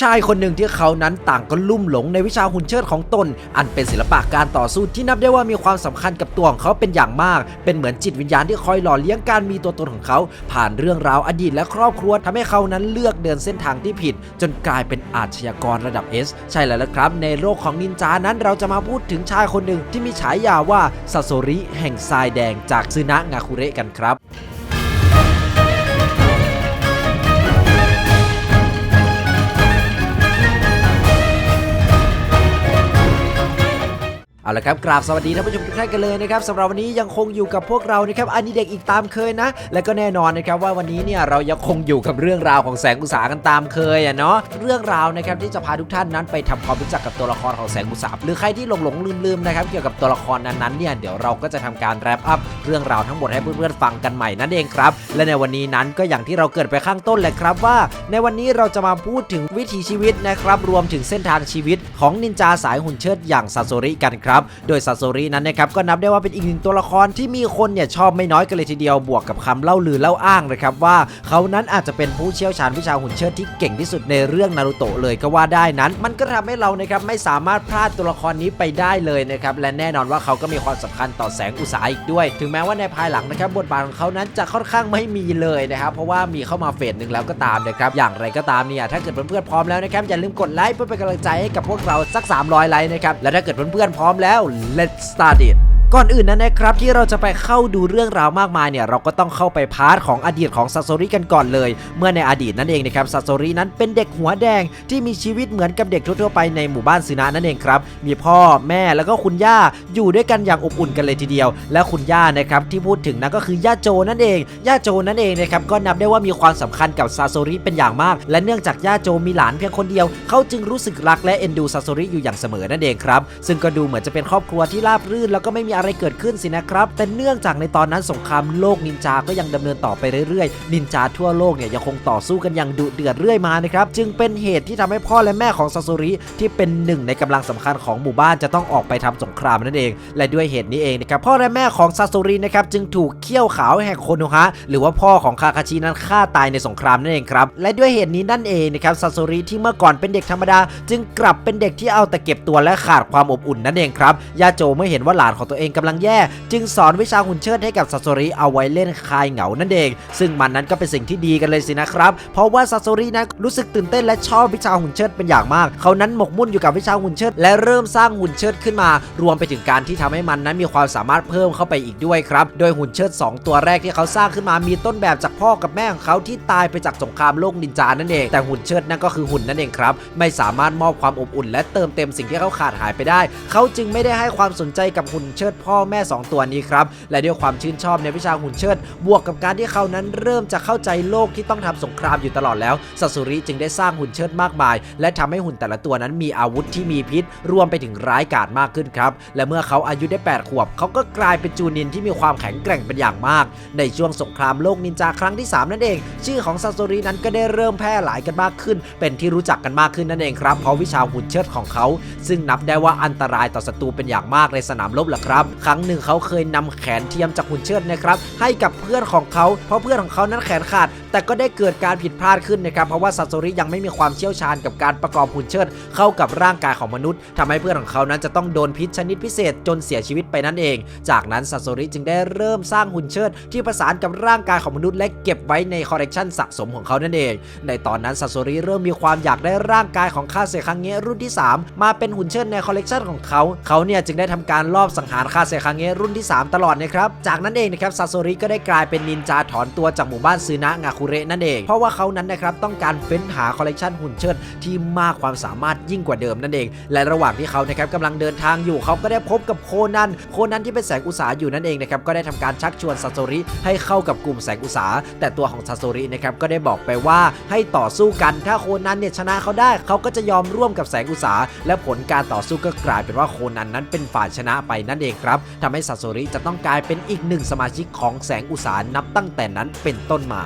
ชายคนหนึ่งที่เขานั้นต่างก็ลุ่มหลงในวิชาหุ่นเชิดของตน อันเป็นศิลปะการต่อสู้ที่นับได้ว่ามีความสำคัญกับตัวของเขาเป็นอย่างมาก เป็นเหมือนจิตวิญญาณที่คอยหล่อเลี้ยงการมีตัวตนของเขา ผ่านเรื่องราวอดีตและครอบครัวทำให้เขานั้นเลือกเดินเส้นทางที่ผิด จนกลายเป็นอาชญากรระดับ S ใช่แล้วละครับ ในโลกของนินจานั้นเราจะมาพูดถึงชายคนหนึ่งที่มีฉายาว่าซาโซริแห่งทรายแดงจากซึนะงาคุเระกันครับ เอาละครับกราบสวัสดีท่านผู้ชมทุกท่านกันเลยนะครับสำหรับวันนี้ยังคงอยู่กับพวกเรานะครับอันนี้เด็กอีกตามเคยนะ และก็แน่นอนนะครับว่าวันนี้เนี่ยเรายังคงอยู่กับเรื่องราวของแสงอุตสากันตามเคยอะเนาะเรื่องราวนะครับที่จะพาทุกท่านนั้นไปทำความรู้จักกับตัวละครของแสงอุตสาหรือใครที่หลงหลงลืมลืมนะครับเกี่ยวกับตัวละครนั้นๆเนี่ยเดี๋ยวเราก็จะทำการแรปอัพเรื่องราวทั้งหมดให้เพื่อนๆฟังกันใหม่นั่นเองครับและในวันนี้นั้นก็อย่างที่เราเกิดไปข้างต้นแหละครับว่า ในวันนี้เราจะมาพูดถึงวิถีชีวิตนะครับรวมถึงเส้นทางชีวิตของนินจาสายหุ่นเชิดอย่างซาโซริกันครับโดยซาโซรินั้นนะครับก็นับได้ว่าเป็นอีกหนึ่งตัวละครที่มีคนเนี่ยชอบไม่น้อยกันเลยทีเดียวบวกกับคำเล่าลือเล่าอ้างนะครับว่าเขานั้นอาจจะเป็นผู้เชี่ยวชาญวิชาหุ่นเชิดที่เก่งที่สุดในเรื่องนารูโตะเลยก็ว่าได้นั้น มันก็ทำให้เรานะครับไม่สามารถพลาดตัวละครนี้ไปได้เลยนะครับและแน่นอนว่าเขาก็มีความสำคัญต่อแสงอุตสาหอีกด้วย ถึงแม้ว่าในภายหลังนะครับบทบาทของเขานั้นจะค่อนข้างไม่มีเลยนะครับเพราะว่ามีเข้ามาเฟสหนึ่งแล้วก็ตามนะครับอย่างไรก็ตามเนี่ยถ้าเกิดเพื่อนๆพร้อมแล้วนะครับอย่าลืมกดไลค์เพื่อเป็นกำลังใจให้กับพวกเราสัก 300 ไลค์นะครับและถ้าเกิดเพื่อนๆพร้อมแล้วแล้ว let's start it ก่อนอื่นนั้นนะครับที่เราจะไปเข้าดูเรื่องราวมากมายเนี่ยเราก็ต้องเข้าไปพาร์ทของอดีตของซาโซริกันก่อนเลย เมื่อในอดีตนั่นเองนะครับซาโซรินั้นเป็นเด็กหัวแดงที่มีชีวิตเหมือนกับเด็กทั่วๆไปในหมู่บ้านซึนะนั่นเองครับมีพ่อแม่แล้วก็คุณย่าอยู่ด้วยกันอย่างอบอุ่นกันเลยทีเดียว และคุณย่านะครับที่พูดถึงนั่นก็คือย่าโจนั่นเองย่าโจนั่นเองนะครับก็นับได้ว่ามีความสำคัญกับซาโซริเป็นอย่างมาก และเนื่องจากย่าโจมีหลานเพียงคนเดียวเขาจึงรู้สึกรักและเอ็นดูซาโซริอยู่อย่างเสมอนั่นเองครับซึ่งก็ดูเหมือนจะเป็นครอบครัวที่ราบรื่นแล้วก็ไม่มีอะไรเกิดขึ้นสินะครับ แต่เนื่องจากในตอนนั้นสงครามโลกนินจา ก็ยังดำเนินต่อไปเรื่อยๆ นินจาทั่วโลกเนี่ยยังคงต่อสู้กันอย่างดุเดือดเรื่อยมานะครับ จึงเป็นเหตุที่ทำให้พ่อและแม่ของซาโซริที่เป็นหนึ่งในกำลังสำคัญของหมู่บ้านจะต้องออกไปทำสงครามนั่นเอง และด้วยเหตุนี้เองนะครับพ่อและแม่ของซาโซรินะครับจึงถูกเขี้ยวขาวแห่งโคโนฮะหรือว่าพ่อของคาคาชินั้นฆ่าตายในสงครามนั่นเองครับและด้วยเหตุนี้นั่นเองนะครับซาโซริที่เมื่อก่อนเป็นเด็กธรรมดา จึงกลับเป็นเด็กที่เอาแต่เก็บตัวและขาดความอบอุ่นนั่นเองครับยาโจเมื่อเห็นว่าหลานของตัวเองกำลังแย่ จึงสอนวิชาหุ่นเชิดให้กับซาโซริเอาไว้เล่นคลายเหงานั่นเอง ซึ่งมันนั้นก็เป็นสิ่งที่ดีกันเลยสินะครับ เพราะว่าซาโซรินั้นรู้สึกตื่นเต้นและชอบวิชาหุ่นเชิดเป็นอย่างมาก เขานั้นหมกมุ่นอยู่กับวิชาหุ่นเชิด และเริ่มสร้างหุ่นเชิดขึ้นมา รวมไปถึงการที่ทำให้มันนั้นมีความสามารถเพิ่มเข้าไปอีกด้วยครับ โดยหุ่นเชิด 2 ตัวแรกที่เขาสร้างขึ้นมามีต้นแบบจากพ่อกับแม่ของเขาที่ตายไปจากสงครามโลกนินจานั่นเอง แต่หุ่นเชิดนั่นก็คือหุ่นนั่นเองครับ ไม่สามารถมอบความอบอุ่น และเติมเต็มสิ่งที่เขาขาดหายไปได้ เขาจึงไม่ได้ให้ความสนใจกับหุ่นเชิดพ่อแม่สองตัวนี้ครับ และด้วยความชื่นชอบในวิชาหุ่นเชิด บวกกับการที่เขานั้นเริ่มจะเข้าใจโลกที่ต้องทำสงครามอยู่ตลอดแล้วซาสุริจึงได้สร้างหุ่นเชิดมากมาย และทำให้หุ่นแต่ละตัวนั้นมีอาวุธที่มีพิษ รวมไปถึงร้ายกาจมากขึ้นครับ และเมื่อเขาอายุได้ 8 ขวบ เขาก็กลายเป็นจูนินที่มีความแข็งแกร่งเป็นอย่างมาก ในช่วงสงครามโลกนินจาครั้งที่ 3 นั่นเอง ชื่อของซาสุรินั้นก็ได้เริ่มแพร่หลายกันมากขึ้น เป็นที่รู้จักกันมากขึ้นนั่นเองครับเพราะวิชาหุ่นเชิดของเขา ซึ่งนับได้ว่าอันตรายต่อศัตรูเป็นอย่างมากในสนามรบแหละครับครั้งหนึ่งเขาเคยนำแขนเทียมจากหุ่นเชิดนะครับให้กับเพื่อนของเขาเพราะเพื่อนของเขานั้นแขนขาดแต่ก็ได้เกิดการผิดพลาดขึ้นนะครับเพราะว่าซาโซริยังไม่มีความเชี่ยวชาญกับการประกอบหุ่นเชิดเข้ากับร่างกายของมนุษย์ทำให้เพื่อนของเขานั้นจะต้องโดนพิษชนิดพิเศษจนเสียชีวิตไปนั่นเอง จากนั้นซาโซริจึงได้เริ่มสร้างหุ่นเชิดที่ประสานกับร่างกายของมนุษย์และเก็บไว้ในคอลเลกชันสะสมของเขานั่นเอง ในตอนนั้นซาโซริเริ่มมีความอยากได้ร่างกายของคาเซคังเงะรุ่นที่ 3 มาเป็นหุ่นเชิดในคอลเลกชันของเขา เขาเนี่ยจึงได้ทำการลอบสังหารคาเซคังเงะรุ่นที่ 3 ตลอดนะครับ จากนั้นเองนะครับซาโซริก็ได้กลายเป็นนินจาถอนตัวจากหมู่บ้านซึนะงาคุเระนั่นเอง เพราะว่าเขานั้นนะครับต้องการเฟ้นหาคอลเลกชันหุ่นเชิดที่มากความสามารถยิ่งกว่าเดิมนั่นเอง และระหว่างที่เขานะครับกำลังเดินทางอยู่เขาก็ได้พบกับโคนันโคนันที่เป็นแสงอุตสาอยู่นั่นเองนะครับก็ได้ทำการชักชวนซาโซริให้เข้ากับกลุ่มแสงอุตสาแต่ตัวของซาโซรินะครับก็ได้บอกไปว่าให้ต่อสู้กัน ถ้าโคนันเนี่ยชนะเขาได้เขาก็จะยอมร่วมกับแสงอุตสาและผลการต่อสู้ก็กลายเป็นว่าโคนันนั้นเป็นฝ่ายชนะไปนั่นเองครับทำให้ซาโซริจะต้องกลายเป็นอีกหนึ่งสมาชิกของแสงอุตสานับตั้งแต่นั้นเป็นต้นมา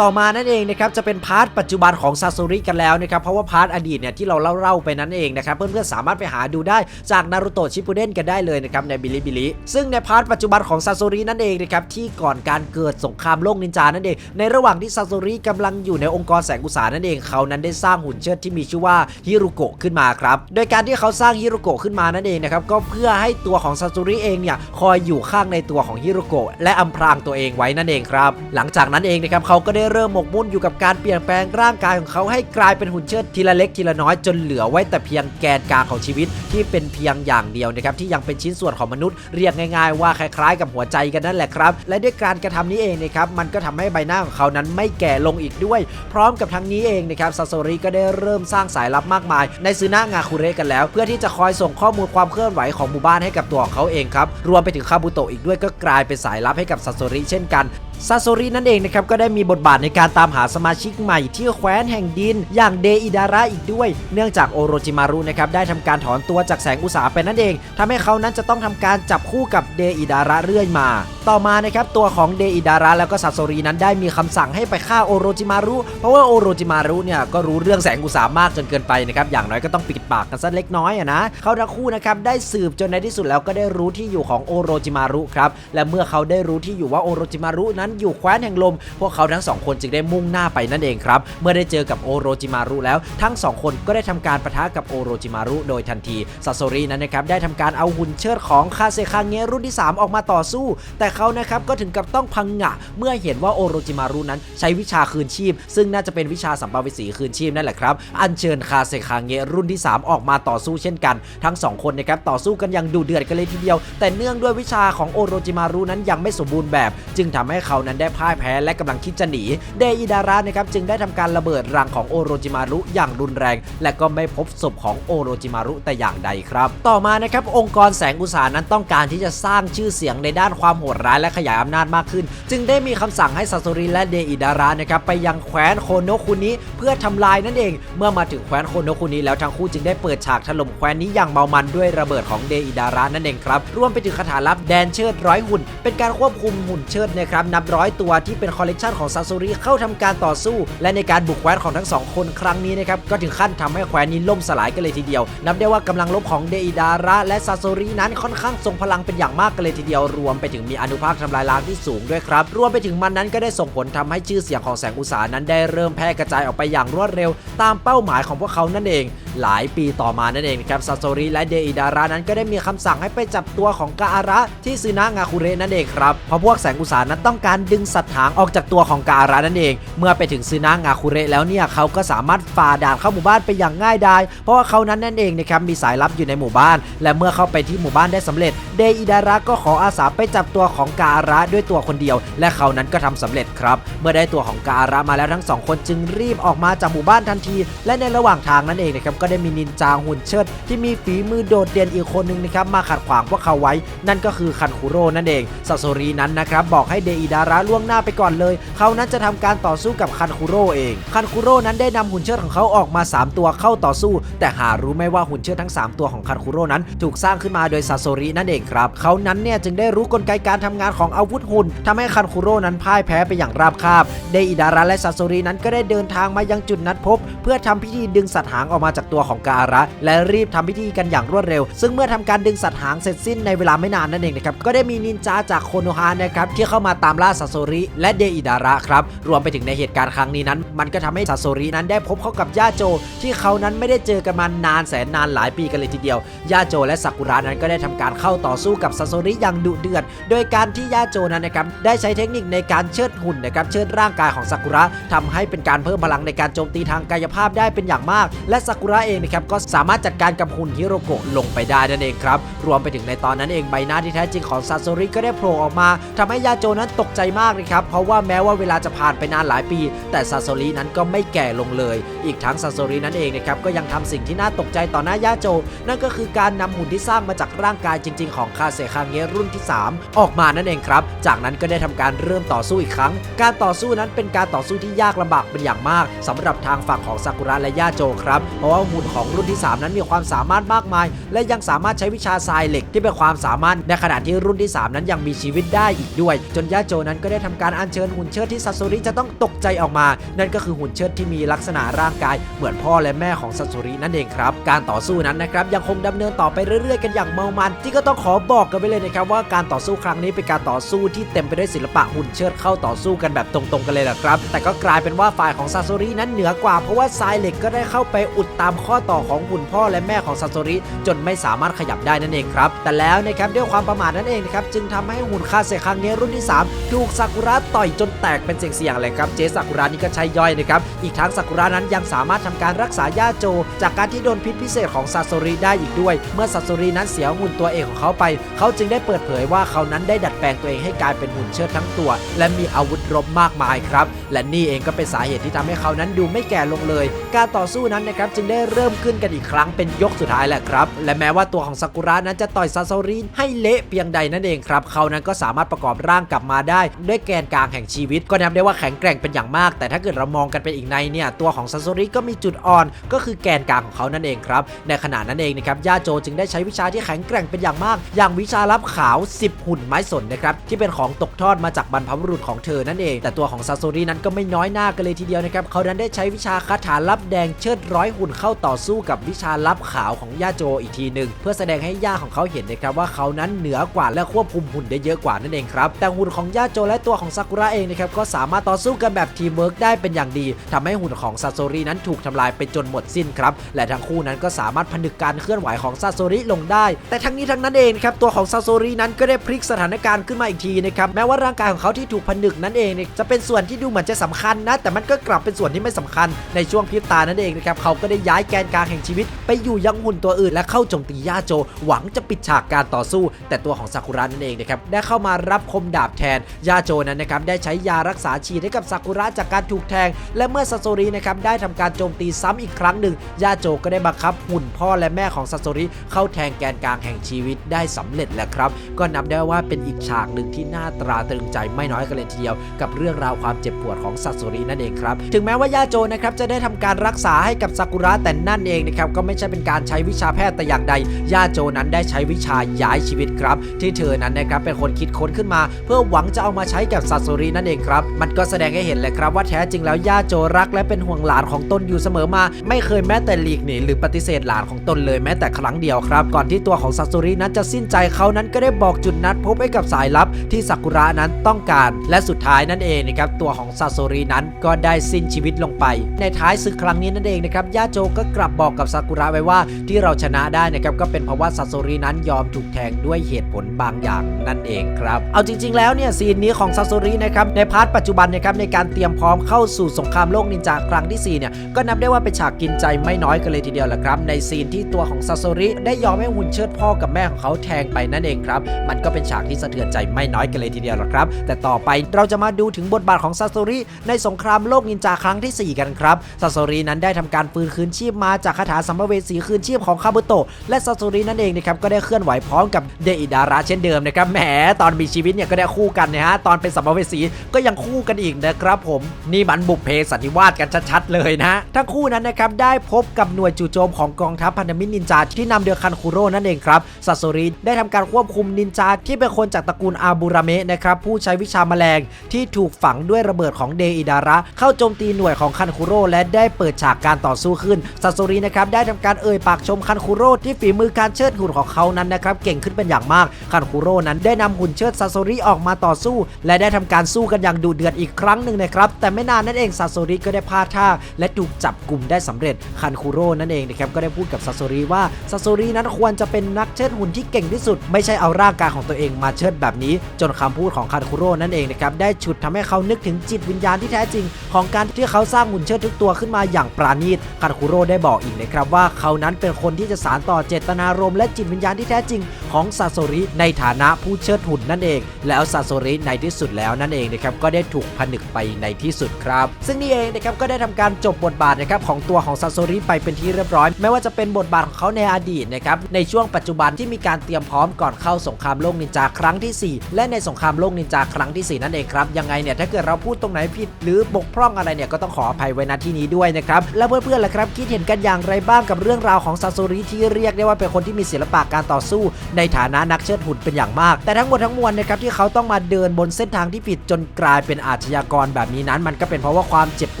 ต่อมานั่นเองนะครับจะเป็นพาร์ทปัจจุบันของซาซูริกันแล้วนะครับเพราะว่าพาร์ทอดีตเนี่ยที่เราเล่าๆไปนั่นเองนะครับเพื่อนๆสามารถไปหาดูได้จากนารูโตะชิปุเด้นกันได้เลยนะครับในบิลิบิลิซึ่งในพาร์ทปัจจุบันของซาซูรินั่นเองนะครับที่ก่อนการเกิดสงครามโลกนินจานั่นเอง ในระหว่างที่ซาซูริกำลังอยู่ในองค์กรแสงอุตสานั่นเองเขานั้นได้สร้างหุ่นเชิดที่มีชื่อว่าฮิรุโกะขึ้นมาครับโดยการที่เขาสร้างฮิรุโกะขึ้นมานั่นเองนะครับก็เพื่อให้ตัวของซาซูริเองเนี่ยคอยอยู่ข้างในตัวของฮิรุโกะและอำพรางตัวเองไว้นั่นเองครับหลังจากนั้นเองนะครับเขาก็ได้เริ่มหมกมุ่นอยู่กับการเปลี่ยนแปลงร่างกายของเขาให้กลายเป็นหุ่นเชิดทีละเล็กทีละน้อยจนเหลือไว้แต่เพียงแกนกลางของชีวิตที่เป็นเพียงอย่างเดียวนะครับที่ยังเป็นชิ้นส่วนของมนุษย์เรียกง่ายๆ ว่าคล้ายๆ กับหัวใจกันนั่นแหละครับ และด้วยการกระทำนี้เองนะครับมันก็ทำให้ใบหน้าของเขานั้นไม่แก่ลงอีกด้วย พร้อมกับทั้งนี้เองนะครับซาโซริก็ได้เริ่มสร้างสายลับมากมาย ในซึนะงาคุเรกันแล้ว เพื่อที่จะคอยส่งข้อมูลความเคลื่อนไหวของหมู่บ้านให้กับตัวของเขาเองครับรวมไปถึงคาบุโตะอีกด้วยก็กลายเป็นสายลับให้กับซาโซริเช่นกัน ซาโซรินั่นเองนะครับก็ได้มีบทบาทในการตามหาสมาชิกใหม่ที่แคว้นแห่งดิน อย่างเดอิดาระอีกด้วย เนื่องจากโอโรจิมารุนะครับได้ทำการถอนตัวจากแสงอุตสาไปนั่นเองทำให้เขานั้นจะต้องทำการจับคู่กับเดอิดาระเรื่อยมา ต่อมานะครับตัวของเดอิดาระแล้วก็ซาโซรินั้นได้มีคำสั่งให้ไปฆ่าโอโรจิมารุเพราะว่าโอโรจิมารุเนี่ยก็รู้เรื่องแสงอุตสามากจนเกินไปนะครับอย่างน้อยก็ต้องปิดปากกันสักเล็กน้อยอะนะเขาทั้งคู่นะครับได้สืบจนในที่สุดแล้วก็ได้รู้ที่อยู่ของโอโรจิมารุครับและเมื่อเขาได้รู้ที่อยู่ว่าโอโรจิมารุนั้นอยู่แคว้นแห่งลม พวกเขาทั้งสองคนจึงได้มุ่งหน้าไปนั่นเองครับ เมื่อได้เจอกับโอโรจิมารุแล้วทั้งสองคนก็ได้ทำการปะทะกับโอโรจิมารุโดยทันทีซาโซรินั้นนะครับได้ทำการเอาหุ่นเชิดของคาเซคังเงะรุ่นที่ 3 ออกมาต่อสู้ แต่เขานะครับก็ถึงกับต้องพังงะ เมื่อเห็นว่าโอโรจิมารุนั้นใช้วิชาคืนชีพ ซึ่งน่าจะเป็นวิชาสัมภเวสีคืนชีพนั่นแหละครับ อัญเชิญคาเซคังเงะรุ่นที่ 3 ออกมาต่อสู้เช่นกัน ทั้งสองคนนะครับต่อสู้กันอย่างดุเดือดกันเลยทีเดียว แต่เนื่องด้วยวิชาของโอโรจิมารุนั้นยังไม่สมบูรณ์แบบ จึงทำให้เขานั้นได้พ่ายแพ้และกำลังคิดจะหนี เดอิดาระนะครับจึงได้ทำการระเบิดรังของโอโรจิมารุอย่างรุนแรง และก็ไม่พบศพของโอโรจิมารุแต่อย่างใดครับ ต่อมานะครับองค์กรแสงอุตสานั้นต้องการที่จะสร้างชื่อเสียงในด้านความโหดร้ายและขยายอำนาจมากขึ้น จึงได้มีคำสั่งให้ซาโซริและเดอิดาระนะครับไปยังแคว้นโคโนคุนิเพื่อทำลายนั่นเอง เมื่อมาถึงแคว้นโคโนคุนิแล้วทั้งคู่จึงได้เปิดฉากถล่มแคว้นนี้อย่างเมามันด้วยระเบิดของเดอิดาระนั่นเองครับรวมไปถึงคาถาลับแดนเชิดร้อยหุ่น เป็นการควบคุมหุ่นเชิดนะครับนับร้อยตัวที่เป็นคอลเลกชันของซาโซริเข้าทำการต่อสู้ และในการบุกแคว้นของทั้งสองคนครั้งนี้นะครับก็ถึงขั้นทำให้แคว้นนี้ล่มสลายกันเลยทีเดียว นับได้ว่ากำลังลบของเดอิดาระและซาโซรินั้นค่อนข้างทรงพลังเป็นอย่างมากกันเลยทีเดียว รวมไปถึงมีอนุภาคทำลายล้างที่สูงด้วยครับ รวมไปถึงมันนั้นก็ได้ส่งผลทำให้ชื่อเสียงของแสงอุตสานั้นได้เริ่มแพร่กระจายออกไปอย่างรวดเร็ว ตามเป้าหมายของพวกเขานั่นเอง หลายปีต่อมานั่นเองครับซาโซริและเดอิดาระนั้นก็ได้มีคำสั่งให้ไปจับตัวของกาอาระที่ซึนะงาคุเระนั่นเองครับเพราะพวกแสงอุตสานั้นต้องการดึงสัตว์หางออกจากตัวของกาอาระนั่นเอง เมื่อไปถึงซึนะงาคุเระแล้วเนี่ยเขาก็สามารถฝ่าด่านเข้าหมู่บ้านไปอย่างง่ายดาย เพราะว่าเขานั้นนั่นเองนะครับมีสายลับอยู่ในหมู่บ้าน และเมื่อเข้าไปที่หมู่บ้านได้สำเร็จ เดอิดาระก็ขออาสาไปจับตัวของกาอาระด้วยตัวคนเดียว และเขานั้นก็ทำสำเร็จครับ เมื่อได้ตัวของกาอาระมาแล้วทั้งสองคนจึงรีบออกมาจากหมู่บ้านทันที และในระหว่างทางนั่นเองนะครับก็ได้มีนินจาหุ่นเชิด ที่มีฝีมือโดดเด่นอีกคนนึงนะครับมาขัดขวางพวกเขาไว้ นั่นก็คือคันคุโร่นั่นเองซาโซรีนั้นนะครับบอกให้เดอิดาระล่วงหน้าไปก่อนเลย เขานั้นจะทำการต่อสู้กับคันคุโร่เอง คันคุโร่นั้นได้นำหุ่นเชิดของเขาออกมา 3 ตัวเข้าต่อสู้ แต่หารู้ไหมว่าหุ่นเชิดทั้ง 3 ตัวของคันคุโร่นั้น ถูกสร้างขึ้นมาโดยซาโซรินั่นเองครับ เขานั้นเนี่ยจึงได้รู้กลไกการทำงานของอาวุธหุ่นทำให้คันคุโร่นั้นพ่ายแพ้ไปอย่างราบคาบ เดอิดาระและซาโซรินั้นก็ได้เดินทางมายังจุดนัดพบ เพื่อทำพิธีดึงสัตว์หางออกมาจากตัวของกาอาระ และรีบทำพิธีกันอย่างรวดเร็ว ซึ่งเมื่อทำการดึงสัตว์หางเสร็จสิ้นในเวลาไม่นานนั่นเองนะครับก็ได้มีนินจาจากโคโนฮานะครับที่เข้ามาตามล่าซาโซริ และเดอิดาระครับ รวมไปถึงในเหตุการณ์ครั้งนี้นั้น มันก็ทำให้ซาโซรินั้นได้พบเข้ากับย่าโจ ที่เขานั้นไม่ได้เจอกันมานานแสนนานหลายปีกันเลยทีเดียวย่าโจและซากุระนั้นก็ได้ทำการเข้าต่อสู้กับซาโซริอย่างดุเดือด โดยการที่ย่าโจนั้นนะครับได้ใช้เทคนิคในการเชิดหุ่นนะครับเชิดร่างกายของซากุระทำให้เป็นการเพิ่มพลังในการโจมตีทางกายภาพได้เป็นอย่างมาก และซากุระเองนะครับก็สามารถจัดการกับหุ่นฮิโรโกะลงไปได้นั่นเองครับรวมไปถึงในตอนนั้นเองใบหน้าที่แท้จริงของซาโซริก็ได้โผล่ออกมาทำให้ยาโจนั้นตกใจมากเลยครับ เพราะว่าแม้ว่าเวลาจะผ่านไปนานหลายปี แต่ซาโซรินั้นก็ไม่แก่ลงเลย อีกทั้งซาโซรินั้นเองนะครับก็ยังทำสิ่งที่น่าตกใจต่อหน้ายาโจ นั่นก็คือการนำหุ่นที่สร้างมาจากร่างกายจริง ๆ ของคาเซคังเงะรุ่นที่ 3 ออกมานั่นเองครับ จากนั้นก็ได้ทำการเริ่มต่อสู้อีกครั้ง การต่อสู้นั้นเป็นการต่อสู้ที่ยากลำบากเป็นอย่างมากสำหรับทางฝั่งของซากุระและย่าโจครับเพราะว่าหุ่นของรุ่นที่ 3 นั้นมีความสามารถมากมาย และยังสามารถใช้วิชาทรายเหล็กที่เป็นความสามารถในขณะที่รุ่นที่ 3 นั้นยังมีชีวิตได้อีกด้วย จนย่าโจนั้นก็ได้ทำการอัญเชิญหุ่นเชิดที่ซาโซริจะต้องตกใจออกมา นั่นก็คือหุ่นเชิดที่มีลักษณะร่างกาย เหมือนพ่อและแม่ของซาโซรินั่นเองครับ การต่อสู้นั้นนะครับยังคงดำเนินต่อไปเรื่อยๆ กันอย่างเมามันที่ก็ต้องขอบอกกันไปเลยนะครับว่าการต่อสู้ครั้งนี้เป็นการต่อสู้ที่เต็มไปด้วยศิลปะหุ่นเชิดเข้าต่อสู้กันแบบตรงๆกันเลยละครับ แต่ก็กลายเป็นว่าฝ่ายของซาโซรินั้นเหนือกว่า เพราะว่าทรายเหล็กก็ได้เข้าไปอุดตามข้อต่อของหุ่นพ่อและแม่ของซาโซริจนไม่สามารถขยับได้นั่นเองครับแต่แล้วนะครับด้วยความประมาทนั่นเองนะครับจึงทำให้หุ่นคาเซคังเงรุ่นที่3ถูกซากุระต่อยจนแตกเป็นเสียงๆเลยครับเจซากุระนี่ก็ใช้ย่อยนะครับอีกทั้งซากุระนั้นยังสามารถทำการรักษาย่าโจ จากการที่โดนพิษพิเศษของซาโซริได้อีกด้วย เมื่อซาโซรินั้นเสียหุ่นตัวเอกของเขาไป เขาจึงได้เปิดเผยว่าเขานั้นได้ดัดแปลงตัวเองให้กลายเป็นหุ่นเชิดทั้งตัว และมีอาวุธรบมากมายครับ และนี่เองก็เป็นสาเหตุที่ทำให้เขานั้นดูไม่แก่ลงเลย การต่อสู้นั้นนะครับจึงได้เริ่มขึ้นกันอีกครั้งเป็นยกสุดท้ายแหละครับ และแม้ว่าตัวของซากุระนั้นจะต่อยซาโซริให้เละเพียงใดนั่นเองครับ เขานั้นก็สามารถประกอบร่างกลับมาได้ด้วยแกนกลางแห่งชีวิต ก็นับได้ว่าแข็งแกร่งเป็นอย่างมาก แต่ถ้าเกิดเรามองกันเป็นอีกในเนี่ยตัวของซาโซริก็มีจุดอ่อน ก็คือแกนกลางของเขานั่นเองครับในขณะนั้นเองนะครับย่าโจจึงได้ใช้วิชาที่แข็งแกร่งเป็นอย่างมาก อย่างวิชาลับขาว 10 หุ่นไม้สนนะครับที่เป็นของตกทอดมาจากบรรพบุรุษของเธอนั่นเอง แต่ตัวของซาโซรินั้นก็ไม่น้อยหน้ากันเลยทีเดียวนะครับเขานั้นได้ใช้วิชาคาถาลับแดงเชิดร้อยหุ่นเข้าต่อสู้กับวิชาลับขาวของย่าโจอีกทีหนึ่งเพื่อแสดงให้ย่าของเขาเห็นนะครับว่าเขานั้นเหนือกว่าและควบคุมหุ่นได้เยอะกว่านั่นเองครับแต่หุ่นของย่าโจและตัวของซากุระเองนะครับก็สามารถต่อสู้กันแบบทีมเวิร์กได้เป็นอย่างดีทำให้หุ่นของซาโซรินั้นถูกทำลายไปจนหมดสิ้นครับ และทั้งคู่นั้นก็สามารถผนึกการเคลื่อนไหวของซาโซริลงได้ แต่ทั้งนี้ทั้งนั้นเองครับตัวของซาโซรินั้นก็ได้พลิกสถานการณ์ขึ้นมาอีกทีนะครับแม้ว่าร่างกายของเขาที่ถูกผนึกนั้นเองเนี่ยจะเป็นส่วนที่ดูเหมือนจะสำคัญนะ แต่มันก็กลับเป็นส่วนที่ไม่สำคัญในช่วงพริบตานั่นเองนะครับเขาก็ได้ย้ายแกนกลางแห่งชีวิต ไปอยู่ยังหุ่นตัวอื่นและเข้าโจมตีย่าโจ หวังจะปิดฉากการต่อสู้ แต่ตัวของซากุระนั่นเองนะครับได้เข้ามารับคมดาบแทนย่าโจนั้นนะครับได้ใช้ยารักษาฉีดให้กับซากุระจากการถูกแทง และเมื่อซาโซรินะครับได้ทำการโจมตีซ้ำอีกครั้งหนึ่งย่าโจก็ได้บังคับหุ่นพ่อและแม่ของซาโซริเข้าแทงแกนกลางแห่งชีวิตได้สำเร็จแล้วครับ ก็นับได้ว่าเป็นอีกฉากหนึ่งที่น่าตราตรึงใจไม่น้อยกันเลยทีเดียว กับเรื่องราวความเจ็บปวดของซาโซรินั่นเองครับถึงแม้ว่าย่าโจนะครับจะได้ทำการรักษาให้กับซากุระแต่นั่นเองนะครับก็ไม่ใช่เป็นการใช้วิชาแพทย์แต่อย่างใดย่าโจนั้นได้ใช้วิชาย้ายชีวิตครับ ที่เธอนั้นนะครับเป็นคนคิดค้นขึ้นมา เพื่อหวังจะเอามาใช้กับซาโซรินั่นเองครับ มันก็แสดงให้เห็นเลยครับว่าแท้จริงแล้วย่าโจรักและเป็นห่วงหลานของตนอยู่เสมอมา ไม่เคยแม้แต่หลีกหนีหรือปฏิเสธหลานของตนเลยแม้แต่ครั้งเดียวครับ ก่อนที่ตัวของซาโซรินั้นจะสิ้นใจเขานั้นก็ได้บอกจุดนัดพบให้กับสายลับที่ซากุระนั้นต้องการ และสุดท้ายนั่นเองนะครับตัวของซาโซรินั้นก็ได้สิ้นชีวิตลงไป ในท้ายศึกครั้งนี้นั่นเองนะครับย่าโจก็กลับบอกกับซากุระไว้ว่าที่เราชนะได้นะครับก็เป็นเพราะว่าซาโซรินั้นยอมถูกแทงด้วยเหตุผลบางอย่างนั่นเองครับ เอาจริง ๆ แล้วเนี่ยซีนนี้ของซาโซรินะครับในพาร์ทปัจจุบันนะครับในการเตรียมพร้อมเข้าสู่สงครามโลกนินจาครั้งที่สี่เนี่ยก็นับได้ว่าเป็นฉากกินใจไม่น้อยกันเลยทีเดียวแหละครับในซีนที่ตัวของซาโซริได้ยอมให้หุ่นเชิดพ่อกับแม่ของเขาแทงไปนั่นเองครับมันก็เป็นฉากที่สะเทือนใจไม่น้อยกันเลยทีเดียวแหละครับ แต่ต่อไปเราจะมาดูถึงบทบาทของซาโซริในสงครามโลกนินจาครั้งที่ 4 กันครับซาโซรินั้นได้ทำการฟื้นคืนชีพมาจากคาถาสัมภเวสีคืนชีพของคาบุโตะและซาโซรินั่นเองนะครับก็ได้เคลื่อนไหวพร้อมกับเดอิดาระเช่นเดิมนะครับแหมตอนมีชีวิตเนี่ยก็ได้คู่กันนะฮะตอนเป็นสัมภเวสีก็ยังคู่กันอีกนะครับผมนี่มันบุพเพสันนิวาสกันชัดๆเลยนะทั้งคู่นั้นนะครับได้พบกับหน่วยจู่โจมของกองทัพพันธมิตรนินจาที่นำโดยคันคุโร่นั่นเองครับซาโซริได้ทำการควบคุมนินจาที่เป็นคนจากตระกูลอาบูราเมะนะครับผู้ใช้วิชาแมลงที่ถูกฝังด้วยระเบิดของเดอิดาระ เข้าโจมตีหน่วยของคันคุโร่และได้เปิดฉากการต่อสู้ขึ้นซาโซรินะครับได้ทำการเอ่ยปากชมคันคุโร่ที่ฝีมือการเชิดหุ่นของเขานั้นนะครับเก่งขึ้นเป็นอย่างมากคันคุโร่นั้นได้นำหุ่นเชิดซาโซริออกมาต่อสู้และได้ทำการสู้กันอย่างดุเดือดอีกครั้งหนึ่งนะครับ แต่ไม่นานนั่นเองซาโซริก็ได้พลาดท่า และถูกจับกลุ่มได้สำเร็จคันคุโร่นั่นเองนะครับก็ได้พูดกับซาโซริว่าซาโซรินั้นควรจะเป็นนักเชิดหุ่นที่เก่งที่สุด ไม่ใช่เอาร่างกายของตัวเองมาเชิดแบบนี้ จนคำพูดของคันคุโร่นั่นเองนะครับได้ฉุดทำให้เขานึกถึงจิตวิญญาณที่แท้จริง ของการที่เขาสร้างหุ่นเชิดทุกตัวขึ้นมาอย่างปราณีตคันคุโร่ได้บอกอีกนะครับว่าเขานั้นเป็นคนที่จะสานต่อเจตนารมณ์และจิตวิญญาณที่แท้จริง ของซาโซริในฐานะผู้เชิดหุ่นนั่นเอง แล้วซาโซริในที่สุดแล้วนั่นเองนะครับก็ได้ถูกผนึกไปในที่สุดครับ ซึ่งนี่เองนะครับก็ได้ทำการจบบทบาทนะครับของตัวของซาโซริไปเป็นที่เรียบร้อย ไม่ว่าจะเป็นบทบาทของเขาในอดีตนะครับในช่วงปัจจุบันที่มีการเตรียมพร้อมก่อนเข้าสงครามโลกนินจาครั้งที่ 4 และในสงครามโลกนินจาครั้งที่ 4 นั่นเองครับยังไงเนี่ยถ้าเกิดเราพูดตรงไหนผิดหรือบกพร่องอะไรเนี่ยก็ต้องขออภัยไว้ณที่นี้ด้วยนะครับแล้วเพื่อนๆล่ะครับคิดเห็นกันอย่างไรบ้างกับเรื่องราวของซาโซริที่เรียกได้ว่าเป็นคนที่มีศิลปะการต่อสู้ ในในฐานะนักเชิดหุ่นเป็นอย่างมาก แต่ทั้งหมดทั้งมวลนะครับที่เขาต้องมาเดินบนเส้นทางที่ผิดจนกลายเป็นอาชญากรแบบนี้นั้น มันก็เป็นเพราะว่าความเจ็บป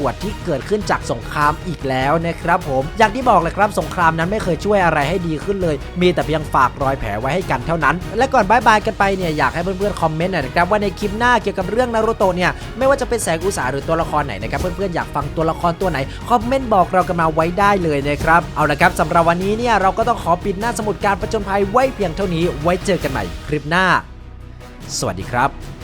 วดที่เกิดขึ้นจากสงครามอีกแล้วนะครับผมอย่างที่บอกเลยครับสงครามนั้นไม่เคยช่วยอะไรให้ดีขึ้นเลย มีแต่เพียงฝากรอยแผลไว้ให้กันเท่านั้น และก่อนบายบายกันไปเนี่ยอยากให้เพื่อนๆคอมเมนต์หน่อยนะครับว่าในคลิปหน้าเกี่ยวกับเรื่องนารูโตะเนี่ยไม่ว่าจะเป็นแสงอุตสาหรือตัวละครไหนนะครับเพื่อนๆอยากฟังตัวละครตัวไหนคอมเมนต์บอกเรากันมาไว้ได้เลยนะครับเอาละครับสำหรับวันนี้เนี่ยเราก็ต้องขอปิดหน้าสมุดการประจนภัยไว้เพียงเท่านี้ ไว้เจอกันใหม่คลิปหน้า สวัสดีครับ